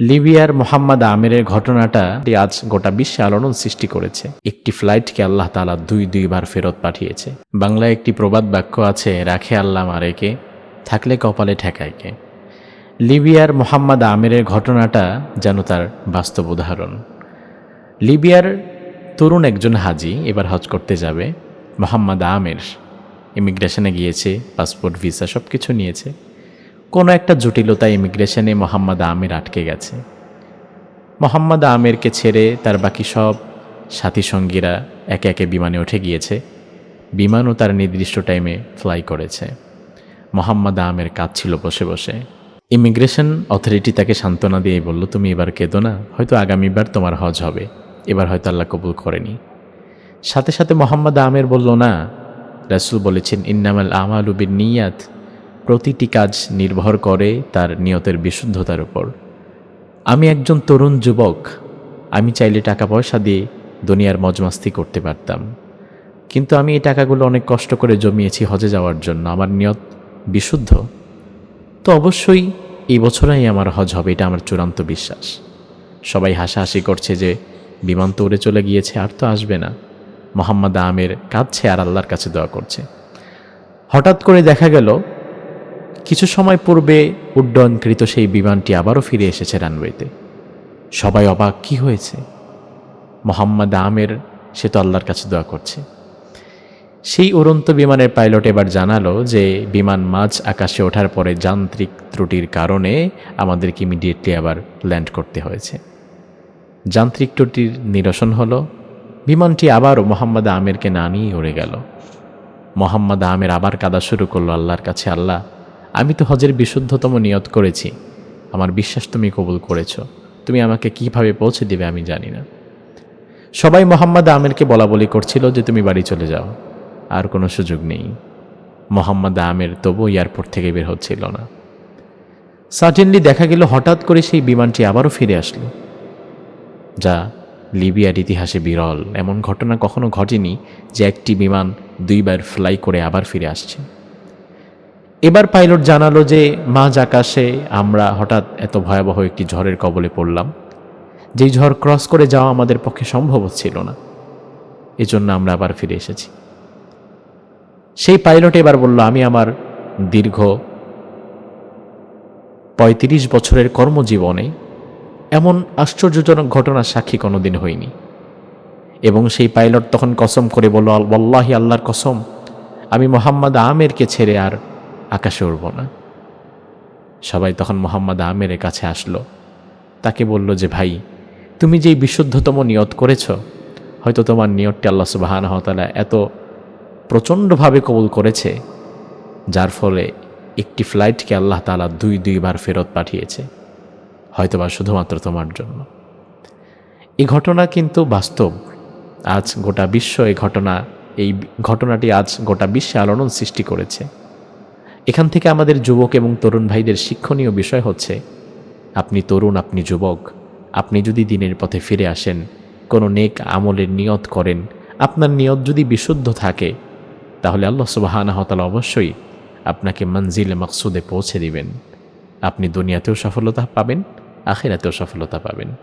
লিবিয়ার মোহাম্মদ আমিরের ঘটনাটা আজ গোটা বিশ্বে আলোড়ন সৃষ্টি করেছে। একটি ফ্লাইটকে আল্লাহ তালা দুই দুইবার ফেরত পাঠিয়েছে। বাংলায় একটি প্রবাদ বাক্য আছে, রাখে আল্লাহ মারেকে, থাকলে কপালে ঠেকায়কে। লিবিয়ার মোহাম্মদ আমিরের ঘটনাটা যেন তার বাস্তব উদাহরণ। লিবিয়ার তরুণ একজন হাজি এবার হজ করতে যাবে। মোহাম্মদ আমের ইমিগ্রেশনে গিয়েছে, পাসপোর্ট, ভিসা সব কিছু নিয়েছে। কোনো একটা জটিলতা ইমিগ্রেশনে মোহাম্মদ আমির আটকে গেছে। মোহাম্মদ আমিরকে ছেড়ে তার বাকি সব সাথী সঙ্গীরা একে একে বিমানে উঠে গিয়েছে। বিমানও তার নির্দিষ্ট টাইমে ফ্লাই করেছে। মোহাম্মদ আমের কাজ ছিল বসে বসে। ইমিগ্রেশন অথরিটি তাকে সান্ত্বনা দিয়ে বলল, তুমি এবার কেঁদো না, হয়তো আগামীবার তোমার হজ হবে। এবার হয়তো আল্লাহ কবুল করেনি। সাথে সাথে মোহাম্মদ আমের বলল, না। রাসুল বলেছেন, ইন্নামাল আমাল উবিন নিয়াত। প্রতিটি কাজ নির্ভর করে তার নিয়তের বিশুদ্ধতার উপর। আমি একজন তরুণ যুবক, আমি চাইলে টাকা পয়সা দিয়ে দুনিয়ার মজমাস্তি করতে পারতাম। কিন্তু আমি এই টাকাগুলো অনেক কষ্ট করে জমিয়েছি হজে যাওয়ার জন্য, আমার নিয়ত বিশুদ্ধ। তো অবশ্যই এই বছরেই আমার হজ হবে, এটা আমার চূড়ান্ত বিশ্বাস। সবাই হাসাহাসি করছে যে বিমান তো উড়ে চলে গিয়েছে, আর তো আসবে না। মোহাম্মদ আমের কাঁদছে আর আল্লাহর কাছে দোয়া করছে। হঠাৎ করে দেখা গেল কিছু সময় পূর্বে উড্ডয়নকৃত সেই বিমানটি আবারও ফিরে এসেছে রানওয়েতে। সবাই অবাক কি হয়েছে? মোহাম্মদ আমের, সে তো আল্লাহর কাছে দোয়া করছে। সেই উড়ন্ত বিমানের পাইলট এবার জানালো যে বিমান মাঝ আকাশে ওঠার পরে যান্ত্রিক ত্রুটির কারণে আমাদেরকে ইমিডিয়েটলি আবার ল্যান্ড করতে হয়েছে। যান্ত্রিক ত্রুটির নিরসন হলো, বিমানটি আবারও মোহাম্মদ আমেরকে না নিয়ে উড়ে গেল। মোহাম্মদ আমের আবার কাদা শুরু করল আল্লাহর কাছে, আল্লাহ আমি তো হজের বিশুদ্ধতম নিয়ত করেছি। আমার বিশ্বাস তুমি কবুল করেছ। তুমি আমাকে কীভাবে পৌঁছে দিবে আমি জানি না। সবাই মোহাম্মদ আমেরকে বলা বলি করছিল যে তুমি বাড়ি চলে যাও। আর কোনো সুযোগ নেই। মোহাম্মদ আমের তবু এয়ারপোর্ট থেকে বের হচ্ছিল না। সার্টেনলি দেখা গেল হঠাৎ করে সেই বিমানটি আবারও ফিরে আসলো। যা লিবিয়ার ইতিহাসে বিরল। এমন ঘটনা কখনো ঘটেনি যে একটি বিমান দুইবার ফ্লাই করে আবার ফিরে আসছে। এবার পাইলট জানালো যে, মাঝ আকাশে আমরা হঠাৎ এত ভয়াবহ একটি ঝড়ের কবলে পড়লাম। যেই ঝড় ক্রস করে যাওয়া আমাদের পক্ষে সম্ভব হচ্ছিল না। এজন্য আমরা আবার ফিরে এসেছি। সেই পাইলট এবার বলল, আমি আমার দীর্ঘ পঁয়ত্রিশ বছরের কর্মজীবনে এমন আশ্চর্যজনক ঘটনার সাক্ষী কোনোদিন হয়নি এবং সেই পাইলট তখন কসম করে বলল বল্লাহি আল্লাহর কসম, আমি মোহাম্মদ আমেরকে ছেড়ে আর আকাশে উড়ব না। সবাই তখন মোহাম্মদ আমেরের কাছে আসলো। তাকে বলল যে, ভাই, তুমি যেই বিশুদ্ধতম নিয়ত করেছ, হয়তো তোমার নিয়তটি আল্লাহ সুবাহান হতালা এত প্রচণ্ডভাবে কবুল করেছে, যার ফলে একটি ফ্লাইটকে আল্লাহ তালা দুই, দুইবার ফেরত পাঠিয়েছে, হয়তোবা শুধুমাত্র তোমার জন্য। এই ঘটনা কিন্তু বাস্তব। আজ গোটা বিশ্ব এই ঘটনা, এই ঘটনাটি আজ গোটা বিশ্বে আলোড়ন সৃষ্টি করেছে। এখান থেকে আমাদের যুবক এবং তরুণ ভাইদের শিক্ষণীয় বিষয় হচ্ছে, আপনি তরুণ, আপনি যুবক, আপনি যদি দিনের পথে ফিরে আসেন, কোনো নেক আমলের নিয়ত করেন, আপনার নিয়ত যদি বিশুদ্ধ থাকে, তাহলে আল্লাহ সুবাহানাহতালা অবশ্যই আপনাকে মঞ্জিল মকসুদে পৌঁছে দিবেন। আপনি দুনিয়াতেও সফলতা পাবেন, আখেরাতেও সফলতা পাবেন।